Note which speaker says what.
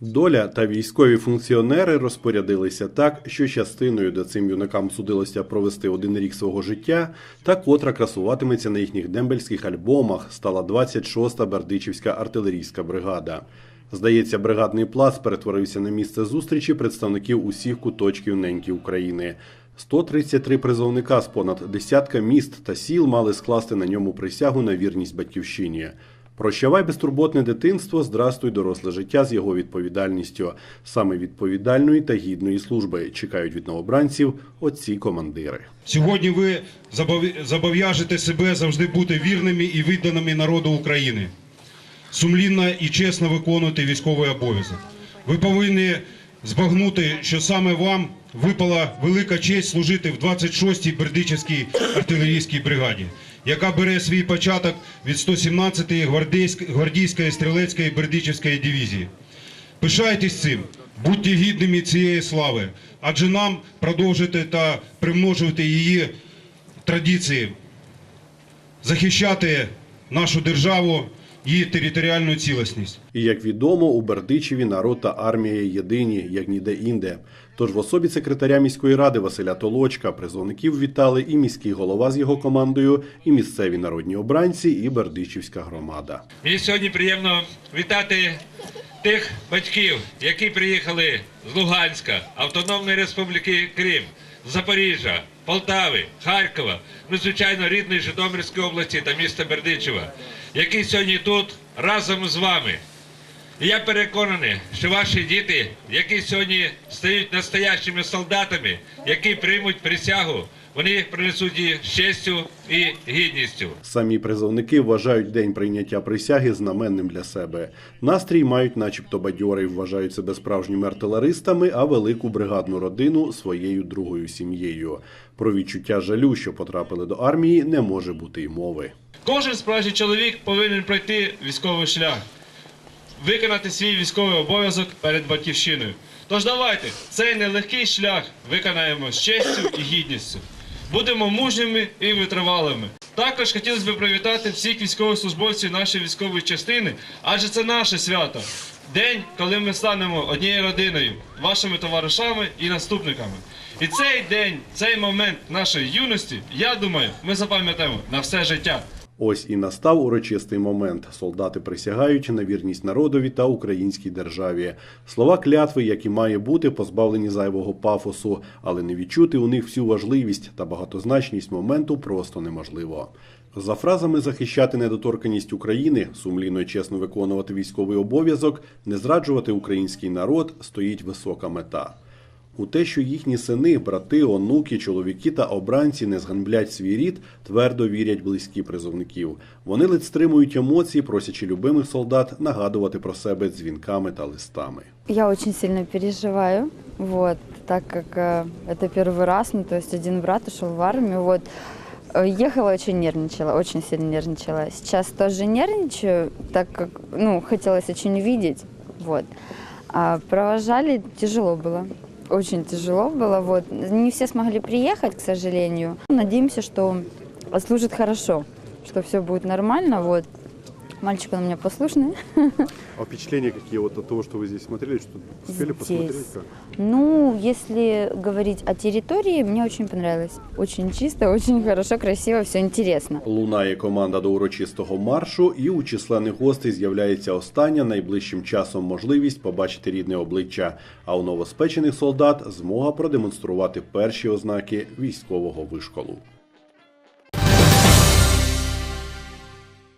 Speaker 1: Доля та військові функціонери розпорядилися так, що частиною, де цим юнакам судилося провести один рік свого життя, та котра красуватиметься на їхніх дембельських альбомах, стала 26-та Бердичівська артилерійська бригада. Здається, бригадний плац перетворився на місце зустрічі представників усіх куточків неньки України. 133 призовника з понад десятка міст та сіл мали скласти на ньому присягу на вірність батьківщині. Прощавай безтурботне дитинство, здрастуй доросле життя з його відповідальністю. Саме відповідальної та гідної служби чекають від новобранців отці командири.
Speaker 2: Сьогодні ви зобов'яжете себе завжди бути вірними і відданими народу України, сумлінно і чесно виконувати військовий обов'язок. Ви повинні збагнути, що саме вам випала велика честь служити в 26-й Бердичівській артилерійській бригаді, яка бере свій початок від 117-ї гвардійськ- гвардійської стрілецької Бердичівської дивізії. Пишайтесь цим, будьте гідними цієї слави, адже нам продовжити та примножувати її традиції, захищати нашу державу, її територіальну цілісність.
Speaker 1: І як відомо, у Бердичеві народ та армія єдині, як ніде інде. Тож в особі секретаря міської ради Василя Толочка призовників вітали і міський голова з його командою, і місцеві народні обранці, і Бердичівська громада.
Speaker 3: Мені сьогодні приємно вітати тих батьків, які приїхали з Луганська, Автономної Республіки Крим, Запоріжжя, Полтави, Харкова, ну звичайно рідної Житомирської області та міста Бердичева, які сьогодні тут разом з вами. І я переконаний, що ваші діти, які сьогодні стають настоящими солдатами, які приймуть присягу, вони принесуть її з честю і гідністю.
Speaker 1: Самі призовники вважають день прийняття присяги знаменним для себе. Настрій мають, начебто, бадьорий, вважають себе справжніми артилеристами, а велику бригадну родину своєю другою сім'єю. Про відчуття жалю, що потрапили до армії, не може бути й мови.
Speaker 4: Кожен справжній чоловік повинен пройти військовий шлях, виконати свій військовий обов'язок перед батьківщиною. Тож давайте цей нелегкий шлях виконаємо з честю і гідністю. Будемо мужніми і витривалими. Також хотілося б привітати всіх військовослужбовців нашої військової частини, адже це наше свято. День, коли ми станемо однією родиною, вашими товаришами і наступниками. І цей день, цей момент нашої юності, я думаю, ми запам'ятаємо на все життя.
Speaker 1: Ось і настав урочистий момент. Солдати присягають на вірність народові та українській державі. Слова клятви, як і має бути, позбавлені зайвого пафосу, але не відчути у них всю важливість та багатозначність моменту просто неможливо. За фразами захищати недоторканість України, сумлінно і чесно виконувати військовий обов'язок, не зраджувати український народ стоїть висока мета. У те, що їхні сини, брати, онуки, чоловіки та обранці не зганблять свій рід, твердо вірять близькі призовників. Вони ледь стримують емоції, просячи любимих солдат нагадувати про себе дзвінками та листами.
Speaker 5: Я очень сильно переживаю, вот, так как э, это первый раз, ну, то есть один брат ушел в армию, вот. Э, Ехала очень нервничала, очень сильно нервничала. Сейчас тоже нервничаю, так как, ну, хотелось очень увидеть, вот. А провожали тяжело было, очень тяжело было, вот. Не все смогли приехать, к сожалению. Надеемся, что служит хорошо, что все будет нормально, вот. Мальчик он у меня послушный.
Speaker 1: А впечатления какие вот от того, что вы здесь смотрели, что успели
Speaker 5: посмотреть, Ну, если говорить о территории, мне очень понравилось. Очень чисто, очень хорошо, красиво, все интересно.
Speaker 1: Лунає команда до урочистого маршу, і у численних гостей з'являється остання найближчим часом можливість побачити рідне обличчя. А у новоспечених солдат змога продемонструвати перші ознаки військового вишколу.